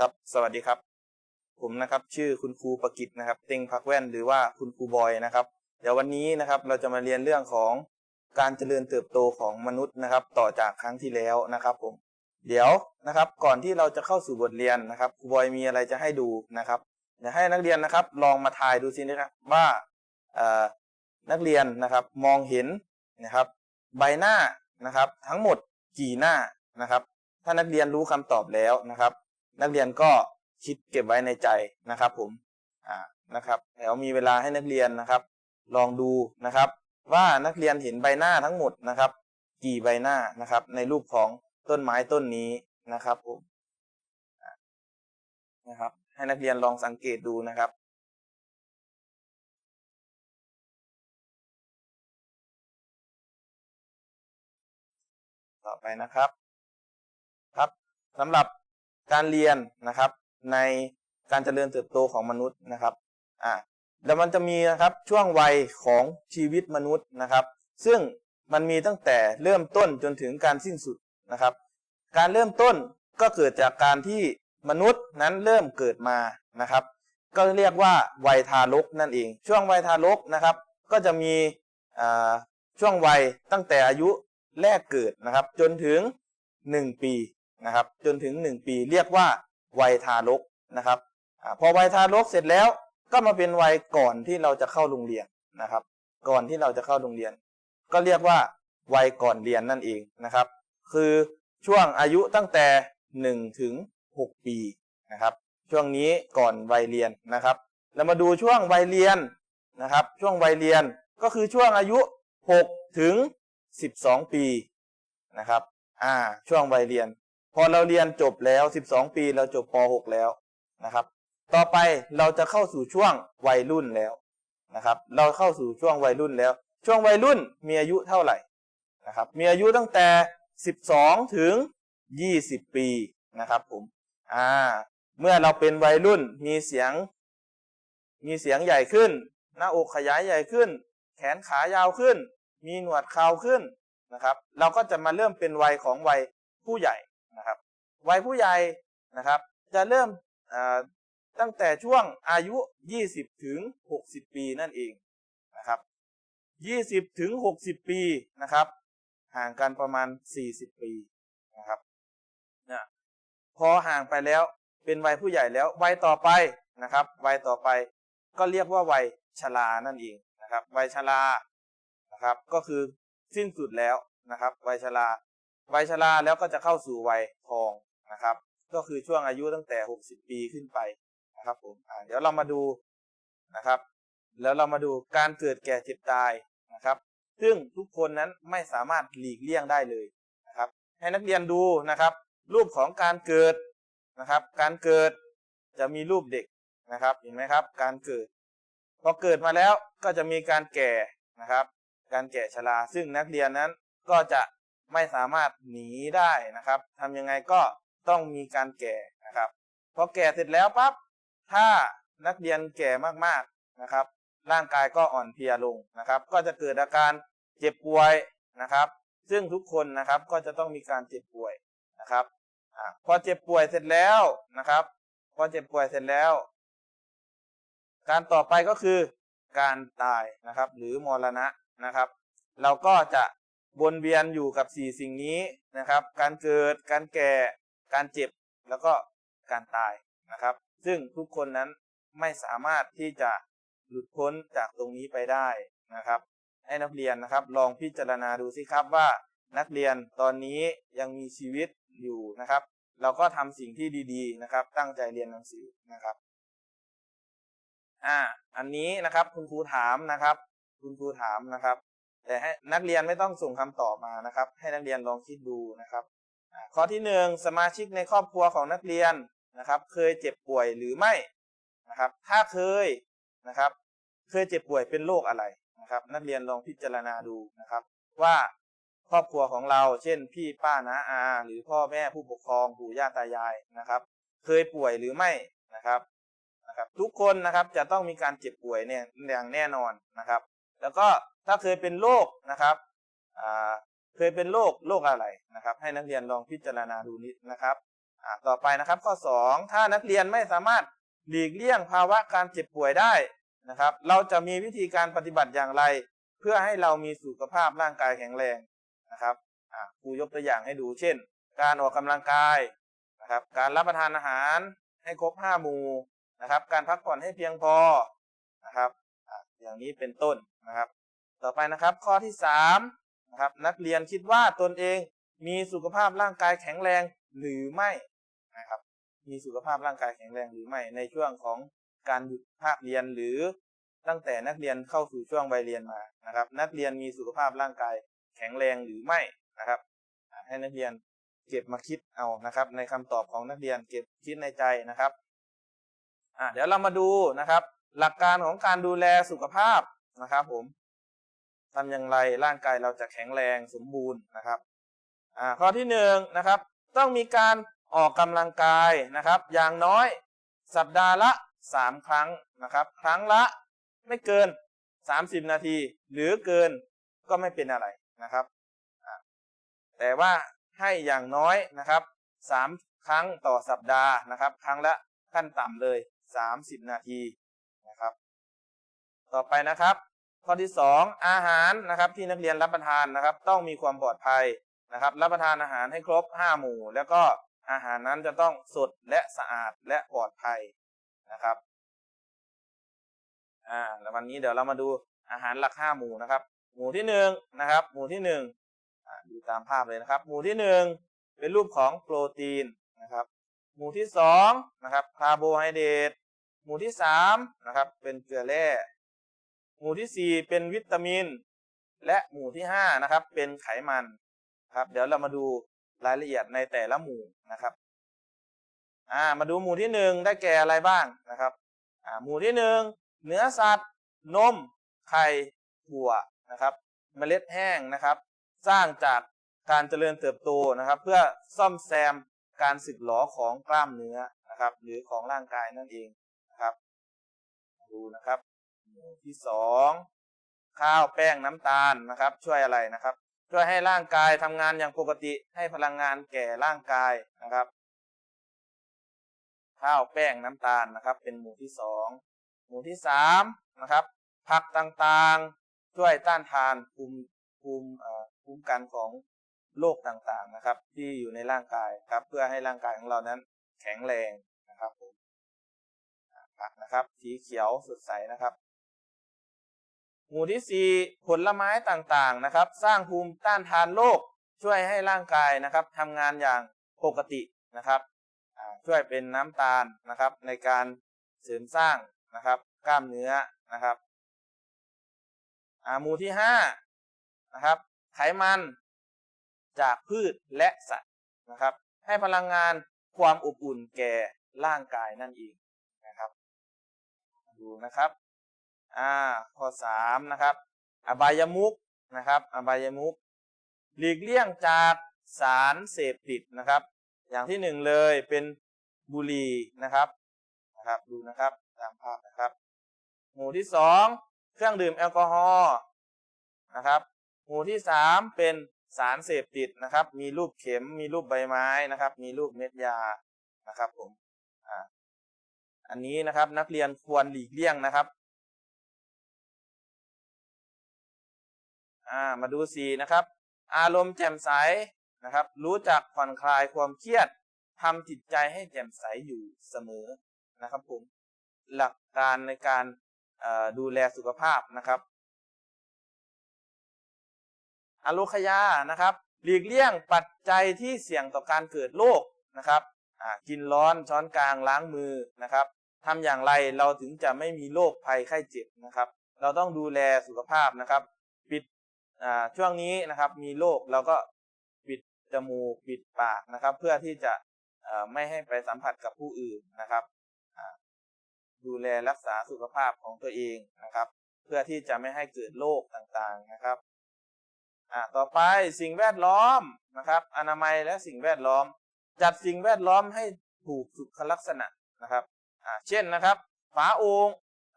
ครับ สวัสดีครับ ผมนะครับชื่อคุณครูประกิตนะครับ เต็งพักแว่นหรือว่าคุณครูบอยนะครับ เดี๋ยววันนี้นะครับเราจะมาเรียนเรื่องของการเจริญเติบโตของมนุษย์นะครับ ต่อจากครั้งที่แล้วนะครับผม เดี๋ยวนะครับ ก่อนที่เราจะเข้าสู่บทเรียนนะครับครูบอยมีอะไรจะให้ดูนะครับอยากให้นักเรียนนะครับ ลองมาทายดูสินะครับว่าเอ่อนักเรียนนะครับมองเห็นนะครับ ใบหน้านะครับ ทั้งหมดกี่หน้านะครับ ถ้านักเรียนรู้คำตอบแล้วนะครับ นักเรียนก็คิดเก็บไว้ในใจนะครับผมอ่านะครับแล้วมีเวลาให้นักเรียนนะครับ ลองดูนะครับ ว่านักเรียนเห็นใบหน้าทั้งหมดนะครับ กี่ใบหน้านะครับ ในรูปของต้นไม้ต้นนี้นะครับผมนะครับ ให้นักเรียนลองสังเกตดูนะครับต่อไปนะครับ ครับสำหรับ การเรียนนะครับ ในการเจริญเติบโตของมนุษย์นะครับอ่าแล้วมันจะมีนะครับช่วงวัยของชีวิตมนุษย์นะครับ ซึ่งมันมีตั้งแต่เริ่มต้นจนถึงการสิ้นสุดนะครับ การเริ่มต้นก็เกิดจากการที่มนุษย์นั้นเริ่มเกิดมานะครับ ก็เรียกว่าวัยทารกนั่นเอง ช่วงวัยทารกนะครับ ก็จะมีอ่าช่วงวัยตั้งแต่อายุแรกเกิดนะครับ จนถึง 1 ปี นะครับ จนถึง 1 ปีเรียกว่าวัยทารกนะครับอพอวัยทารกเสร็จแล้วก็มาเป็นวัยก่อนที่เราจะเข้าโรงเรียนนะครับ ก่อนที่เราจะเข้าโรงเรียน ก็เรียกว่าวัยก่อนเรียนนั่นเองนะครับ คือช่วงอายุตั้งแต่ 1 ถึง 6 ปีนะครับ ช่วงนี้ก่อนวัยเรียนนะครับ เรามาดูช่วงวัยเรียนนะครับ ช่วงวัยเรียนก็คือช่วงอายุ 6 ถึง 12 ปีนะครับ อ่า ช่วงวัยเรียน อเราเรียนจบแล้ว 12 ปีเราจบป .6 แล้วนะครับ ต่อไปเราจะเข้าสู่ช่วงวัยรุ่นแล้วนะครับ เราเข้าสู่ช่วงวัยรุ่นแล้ว ช่วงวัยรุ่นมีอายุเท่าไหร่นะครับ มีอายุตั้งแต่ 12 ถึง 20 ปีนะครับผม อ่า เมื่อเราเป็นวัยรุ่นมีเสียง มีเสียงใหญ่ขึ้น หน้าอกขยายใหญ่ขึ้น แขนขายาวขึ้น มีหนวดเคราวขึ้นนะครับ เราก็จะมาเริ่มเป็นวัยของวัยผู้ใหญ่ นะครับวัยผู้ใหญ่นะครับจะเริ่มตั้งแต่ช่วงอายุ 20 ถึง 60 ปีนั่นเองนะครับ 20 ถึง 60 ปีนะครับ ห่างกันประมาณ 40 ปีนะครับเนี่ยพอห่างไปแล้วเป็นวัยผู้ใหญ่แล้ววัยต่อไปนะครับวัยต่อไปก็เรียกว่าวัยชรานั่นเองนะครับวัยชรานะครับ ก็คือสิ้นสุดแล้วนะครับวัยชรา วัยชราแล้วก็จะเข้าสู่วัยทองนะครับ ก็คือช่วงอายุตั้งแต่ 60 ปีขึ้นไปนะครับผมเดี๋ยวเรามาดูนะครับ แล้วเรามาดูการเกิดแก่เจ็บตายนะครับ ซึ่งทุกคนนั้นไม่สามารถหลีกเลี่ยงได้เลยนะครับ ให้นักเรียนดูนะครับ รูปของการเกิดนะครับ การเกิดจะมีรูปเด็กนะครับ เห็นไหมครับ การเกิดพอเกิดมาแล้วก็จะมีการแก่นะครับ การแก่ชราซึ่งนักเรียนนั้นก็จะ ไม่สามารถหนีได้นะครับทำยังไงก็ต้องมีการแก่นะครับพอแก่เสร็จแล้วปั๊บถ้านักเรียนแก่มากๆนะครับ ร่างกายก็อ่อนเพลียลงนะครับ ก็จะเกิดอาการเจ็บป่วยนะครับ ซึ่งทุกคนนะครับก็จะต้องมีการเจ็บป่วยนะครับอพอเจ็บป่วยเสร็จแล้วนะครับ พอเจ็บป่วยเสร็จแล้ว การต่อไปก็คือการตายนะครับ หรือมรณะนะครับ เราก็จะ วนเวียนอยู่กับสี่สิ่งนี้นะครับ การเกิด การแก่ การเจ็บ แล้วก็การตายนะครับ ซึ่งทุกคนนั้นไม่สามารถที่จะหลุดพ้นจากตรงนี้ไปได้นะครับ ให้นักเรียนนะครับ ลองพิจารณาดูสิครับว่านักเรียนตอนนี้ยังมีชีวิตอยู่นะครับ เราก็ทำสิ่งที่ดีๆนะครับ ตั้งใจเรียนหนังสือนะครับ อ่า อันนี้นะครับคุณครูถามนะครับ คุณครูถามนะครับ แต่ให้นักเรียนไม่ต้องส่งคำตอบมานะครับ ให้นักเรียนลองคิดดูนะครับ ข้อที่หนึ่งสมาชิกในครอบครัวของนักเรียนนะครับ เคยเจ็บป่วยหรือไม่นะครับ ถ้าเคยนะครับ เคยเจ็บป่วยเป็นโรคอะไรนะครับ นักเรียนลองพิจารณาดูนะครับ ว่าครอบครัวของเรา เช่น พี่ป้าน้าอา หรือพ่อแม่ผู้ปกครองปู่ย่าตายายนะครับ เคยป่วยหรือไม่นะครับนะครับ ทุกคนนะครับจะต้องมีการเจ็บป่วยเนี่ยอย่างแน่นอนนะครับ แล้วก็ถ้าเคยเป็นโรคนะครับเคยเป็นโรคโรคอะไรนะครับ ให้นักเรียนลองพิจารณาดูนิดนะครับต่อไปนะครับข้อ 2 ถ้านักเรียนไม่สามารถหลีกเลี่ยงภาวะการเจ็บป่วยได้นะครับ เราจะมีวิธีการปฏิบัติอย่างไร เพื่อให้เรามีสุขภาพร่างกายแข็งแรงนะครับครูยกตัวอย่างให้ดูเช่น การออกกำลังกายนะครับการรับประทานอาหารให้ครบห้าหมู่นะครับ การพักผ่อนให้เพียงพอนะครับ อย่างนี้เป็นต้นนะครับ ต่อไปนะครับข้อที่สามนะครับนักเรียนคิดว่าตนเองมีสุขภาพร่างกายแข็งแรงหรือไม่นะครับ มีสุขภาพร่างกายแข็งแรงหรือไม่ในช่วงของการหยุดภาคเรียนหรือตั้งแต่นักเรียนเข้าสู่ช่วงวัยเรียนมานะครับ นักเรียนมีสุขภาพร่างกายแข็งแรงหรือไม่นะครับ ให้นักเรียนเก็บมาคิดเอานะครับ ในคำตอบของนักเรียนเก็บคิดในใจนะครับอ่าเดี๋ยวเรามาดูนะครับ หลักการของการดูแลสุขภาพนะครับผมทำอย่างไรร่างกายเราจะแข็งแรงสมบูรณ์นะครับข้อที่หนึ่งนะครับ ต้องมีการออกกำลังกายนะครับ อย่างน้อยสัปดาห์ละสามครั้งนะครับ ครั้งละไม่เกินสามสิบนาที หรือเกินก็ไม่เป็นอะไรนะครับ แต่ว่าให้อย่างน้อยนะครับสามครั้งต่อสัปดาห์นะครับ ครั้งละขั้นต่ำเลยสามสิบนาที ต่อไปนะครับ ข้อที่สองอาหารนะครับที่นักเรียนรับประทานนะครับ ต้องมีความปลอดภัยนะครับ รับประทานอาหารให้ครบห้าหมู่ แล้วก็อาหารนั้นจะต้องสดและสะอาดและปลอดภัยนะครับอ่าแล้ววันนี้เดี๋ยวเรามาดูอาหารหลักห้าหมู่นะครับ หมู่ที่หนึ่งนะครับ หมู่ที่หนึ่งอ่าดูตามภาพเลยนะครับ หมู่ที่หนึ่งเป็นรูปของโปรตีนนะครับ หมู่ที่สองนะครับคาร์โบไฮเดรตหมู่ที่สามนะครับ เป็นเกลือแร่ หมู่ที่สี่เป็นวิตามิน และหมู่ที่ห้านะครับเป็นไขมันครับ เดี๋ยวเรามาดูรายละเอียดในแต่ละหมู่นะครับอ่ามาดูหมู่ที่หนึ่งได้แก่อะไรบ้างนะครับอ่าหมู่ที่หนึ่งเนื้อสัตว์ นม ไข่ถั่วนะครับ เมล็ดแห้งนะครับ สร้างจากการเจริญเติบโตนะครับ เพื่อซ่อมแซมการสึกหรอของกล้ามเนื้อนะครับ หรือของร่างกายนั่นเองนะครับ ดูนะครับ ที่สองข้าวแป้งน้ำตาลนะครับ ช่วยอะไรนะครับ ช่วยให้ร่างกายทำงานอย่างปกติให้พลังงานแก่ร่างกายนะครับ ข้าวแป้งน้ำตาลนะครับ เป็นหมู่ที่สองหมู่ที่สามนะครับ ผักต่างๆ ช่วยต้านทานภูมิภูมิภูมิกันของโรคต่างๆนะครับ ที่อยู่ในร่างกายครับ เพื่อให้ร่างกายของเรานั้นแข็งแรงนะครับผมผักนะครับ สีเขียวสดใสนะครับ หมู่ที่สี่ผลไม้ต่างๆนะครับ สร้างภูมิต้านทานโรคช่วยให้ร่างกายนะครับทำงานอย่างปกตินะครับช่วยเป็นน้ำตาลนะครับ ในการเสริมสร้างนะครับ กล้ามเนื้อนะครับหมู่ที่ห้านะครับ ไขมันจากพืชและสัตว์นะครับ ให้พลังงานความอบอุ่นแก่ร่างกายนั่นเองนะครับ ดูนะครับ อ่าข้อสามนะครับ อบายมุกนะครับ อบายมุกหลีกเลี่ยงจากสารเสพติดนะครับ อย่างที่หนึ่งเลยเป็นบุหรี่นะครับนะครับ ดูนะครับตามภาพนะครับ หมู่ที่สองเครื่องดื่มแอลกอฮอล์นะครับ หมู่ที่สามเป็นสารเสพติดนะครับ มีรูปเข็มมีรูปใบไม้นะครับ มีรูปเม็ดยานะครับผมอ่าอันนี้นะครับนักเรียนควรหลีกเลี่ยงนะครับ อ่ามาดูสีนะครับ อารมณ์แจ่มใสนะครับ รู้จักผ่อนคลายความเครียดทำจิตใจให้แจ่มใสอยู่เสมอนะครับผมหลักการในการดูแลสุขภาพนะครับอโลคยานะครับ หลีกเลี่ยงปัจจัยที่เสี่ยงต่อการเกิดโรคนะครับกินร้อนช้อนกลางล้างมือนะครับทำอย่างไรเราถึงจะไม่มีโรคภัยไข้เจ็บนะครับ เราต้องดูแลสุขภาพนะครับ ปิด ช่วงนี้นะครับมีโรคเราก็ปิดจมูกปิดปากนะครับ เพื่อที่จะไม่ให้ไปสัมผัสกับผู้อื่นนะครับ ดูแลรักษาสุขภาพของตัวเองนะครับ เพื่อที่จะไม่ให้เกิดโรคต่างๆนะครับต่อไปสิ่งแวดล้อมนะครับ อนามัยและสิ่งแวดล้อม จัดสิ่งแวดล้อมให้ถูกสุขลักษณะนะครับเช่นนะครับ ฝาโอ่ง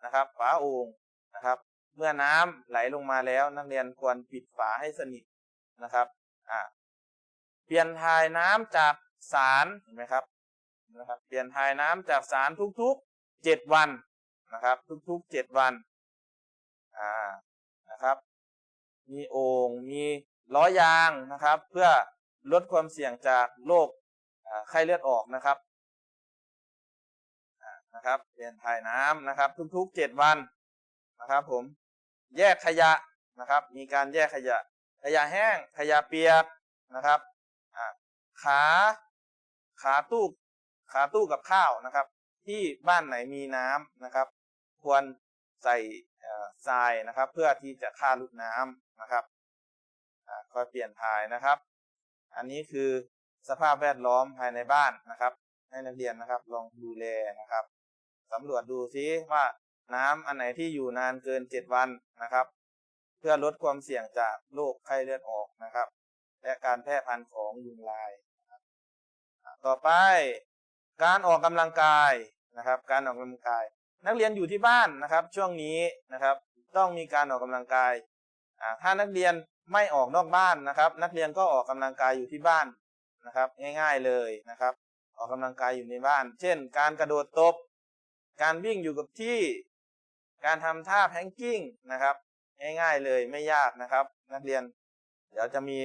นะครับ ฝาโอ่งนะครับ เมื่อน้ำไหลลงมาแล้วนักเรียนควรปิดฝาให้สนิทนะครับอ่าเปลี่ยนถ่ายน้ำจากสารเห็นไหมครับนะครับ เปลี่ยนถ่ายน้ำจากสารทุกๆเจ็ดวันนะครับ ทุกๆเจ็ดวันอ่านะครับ มีโอ่งมีล้อยางนะครับ เพื่อลดความเสี่ยงจากโรคไข้เลือดออกนะครับนะครับ เปลี่ยนถ่ายน้ำนะครับ ทุกๆเจ็ดวันนะครับผม แยกขยะนะครับ มีการแยกขยะ ขยะแห้ง ขยะเปียกนะครับขา ขาตู้ขาตู้กับข้าวนะครับ ที่บ้านไหนมีน้ำนะครับ ควรใส่ทรายนะครับ เพื่อที่จะฆ่าลูกน้ำนะครับอ่าคอยเปลี่ยนถ่ายนะครับ อันนี้คือสภาพแวดล้อมภายในบ้านนะครับ ให้นักเรียนนะครับ ลองดูแลนะครับสำรวจดูซิว่า น้ำอันไหนที่อยู่นานเกินเจ็ดวันนะครับ เพื่อลดความเสี่ยงจากโรคไข้เลือดออกนะครับ และการแพร่พันธุ์ของยุงลาย ต่อไปการออกกำลังกายนะครับ การออกกำลังกาย นักเรียนอยู่ที่บ้านนะครับ ช่วงนี้นะครับ ต้องมีการออกกำลังกายถ้านักเรียนไม่ออกนอกบ้านนะครับ นักเรียนก็ออกกำลังกายอยู่ที่บ้านนะครับ ง่ายๆเลยนะครับ ออกกำลังกายอยู่ในบ้าน เช่น การกระโดดตบ การวิ่งอยู่กับที่ การทำท่าแพงกิ้งนะครับง่ายๆเลยไม่ยากนะครับ นักเรียน เดี๋ยวจะมี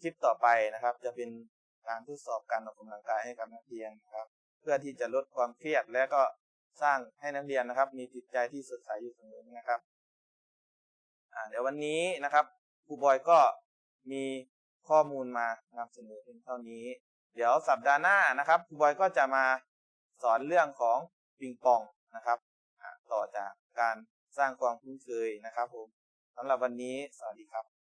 คลิปต่อไปนะครับ จะเป็นการทดสอบการออกกำลังกายให้กับนักเรียนนะครับ เพื่อที่จะลดความเครียดและก็สร้างให้นักเรียนนะครับ มีจิตใจที่สดใสอยู่เสมอนะครับเดี๋ยววันนี้นะครับครูบอยก็มีข้อมูลมานำเสนอเพียงเท่านี้ เดี๋ยวสัปดาห์หน้านะครับครูบอยก็จะมาสอนเรื่องของปิงปองนะครับ ต่อจาก การสร้างความคุ้นเคยนะครับผมสำหรับวันนี้สวัสดีครับ